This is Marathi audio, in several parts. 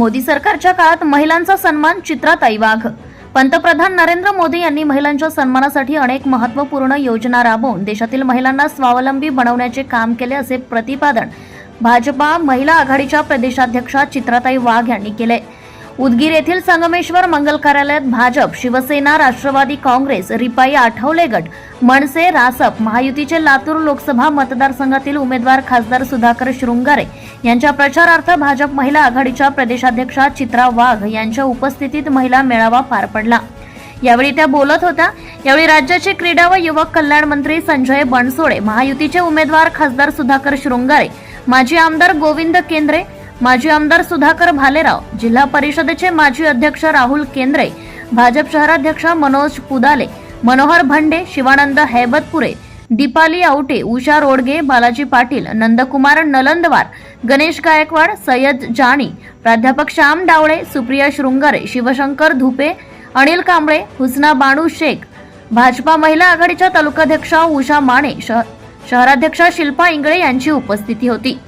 मोदी सरकारच्या काळात महिलांचा सन्मान चित्राताई वाघ पंतप्रधान नरेंद्र मोदी यांनी महिलांच्या सन्मानासाठी अनेक महत्त्वपूर्ण योजना राबवून देशातील महिलांना स्वावलंबी बनवण्याचे काम केले असे प्रतिपादन भाजपा महिला आघाडीच्या प्रदेशाध्यक्षा चित्राताई वाघ यांनी केले. उदगीर येथील संगमेश्वर मंगल कार्यालयात भाजप शिवसेना राष्ट्रवादी काँग्रेस रिपाई आठवले गट मनसे रासप महायुतीचे लातूर लोकसभा मतदारसंघातील उमेदवार खासदार सुधाकर शृंगारे यांच्या प्रचारार्थ भाजप महिला आघाडीच्या प्रदेशाध्यक्षा चित्रा वाघ यांच्या उपस्थितीत महिला मेळावा पार पडला. यावेळी त्या बोलत होत्या यावेळी राज्याचे क्रीडा व युवक कल्याण मंत्री संजय बनसोडे महायुतीचे उमेदवार खासदार सुधाकर शृंगारे माजी आमदार गोविंद केंद्रे माजी आमदार सुधाकर भालेराव जिल्हा परिषदेचे माजी अध्यक्ष राहुल केंद्रे भाजप शहराध्यक्ष मनोज पुदाले मनोहर भंडे शिवानंद हैबतपुरे दीपाली आवटे उषा रोडगे बालाजी पाटील नंदकुमार नलंदवार गणेश गायकवाड सय्यद जानी प्राध्यापक श्याम डावळे सुप्रिया शृंगारे शिवशंकर धुपे अनिल कांबळे हुसना बाणू शेख भाजपा महिला आघाडीच्या तालुकाध्यक्षा उषा माने शहराध्यक्षा शिल्पा इंगळे यांची उपस्थिती होती.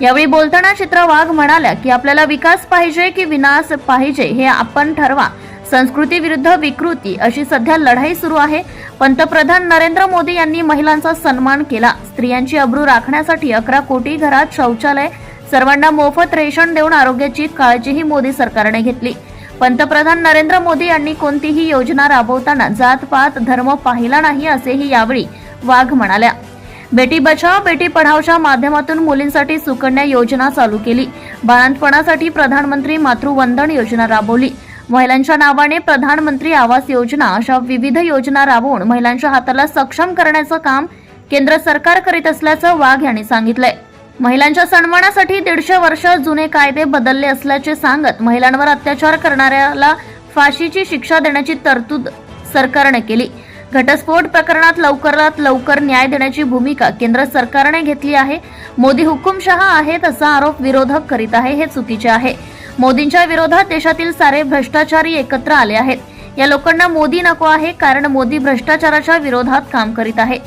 यावेळी बोलताना चित्र वाघ म्हणाल्या की आपल्याला विकास पाहिजे की विनाश पाहिजे हे आपण ठरवा. संस्कृती विरुद्ध विकृती अशी सध्या लढाई सुरू आहे. पंतप्रधान नरेंद्र मोदी यांनी महिलांचा सन्मान केला. स्त्रियांची अब्रू राखण्यासाठी अकरा कोटी घरात शौचालय सर्वांना मोफत रेशन देऊन आरोग्याची काळजीही मोदी सरकारने घेतली. पंतप्रधान नरेंद्र मोदी यांनी कोणतीही योजना राबवताना जात पात धर्म पाहिला नाही असेही यावेळी वाघ म्हणाल्या. बेटी बचाव बेटी पढावच्या माध्यमातून मुलींसाठी सुकन्या योजना चालू केली. बाळंतपणासाठी प्रधानमंत्री मातृवंदन योजना राबवली. महिलांच्या नावाने प्रधानमंत्री आवास योजना अशा विविध योजना राबवून महिलांच्या हाताला सक्षम करण्याचं काम केंद्र सरकार करीत असल्याचं वाघ यांनी सांगितलंय. महिलांच्या सन्मानासाठी दीडशे वर्ष जुने कायदे बदलले असल्याचे सांगत महिलांवर अत्याचार करणाऱ्याला फाशीची शिक्षा देण्याची तरतूद सरकारने केली. घटस्फोट प्रकरणात लवकरात लवकर न्याय देण्याची भूमिका केंद्र सरकारने घेतली आहे. मोदी हुकुमशहा आहेत असा आरोप विरोधक करीत आहे हे चुकीचे आहे. मोदींच्या विरोधात देशातील सारे भ्रष्टाचारी एकत्र आले आहेत. या लोकांना मोदी नको आहे कारण मोदी भ्रष्टाचाराच्या विरोधात काम करीत आहे.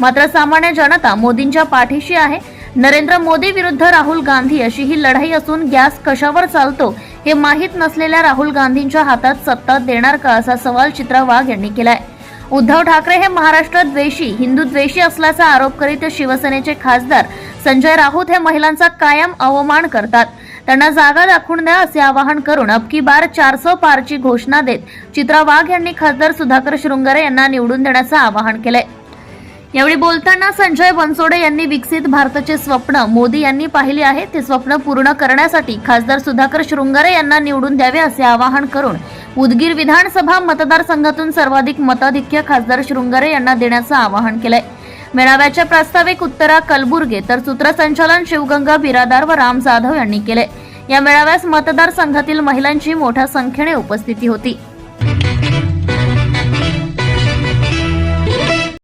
मात्र सामान्य जनता मोदींच्या पाठीशी आहे. नरेंद्र मोदी विरुद्ध राहुल गांधी अशी ही लढाई असून गॅस कशावर चालतो हे माहीत नसलेल्या राहुल गांधींच्या हातात सत्ता देणार का असा सवाल चित्रा वाघ यांनी केलाय. उद्धव ठाकरे हे महाराष्ट्र द्वेषी हिंदू द्वेषी असल्याचा आरोप करीत शिवसेनेचे खासदार संजय राऊत हे महिलांचा कायम अवमान करतात. त्यांना जागा दाखवून द्या असे आवाहन करून अबकी बार चारसो पारची घोषणा देत चित्रा वाघ यांनी खासदार सुधाकर शृंगारे यांना निवडून देण्याचं आवाहन केलंय. यावेळी बोलताना संजय बनसोडे यांनी विकसित भारताचे स्वप्न मोदी यांनी पाहिले आहे ते स्वप्न पूर्ण करण्यासाठी खासदार सुधाकर शृंगारे यांना निवडून द्यावे असे आवाहन करून उदगीर विधानसभा मतदारसंघातून सर्वाधिक मताधिक्य खासदार शृंगारे यांना देण्याचं आवाहन केलंय. मेळाव्याच्या प्रास्ताविक उत्तरा कलबुर्गे तर सूत्रसंचालन शिवगंगा बिरादार व राम जाधव यांनी केले या मेळाव्यास मतदारसंघातील महिलांची मोठ्या संख्येने उपस्थिती होती.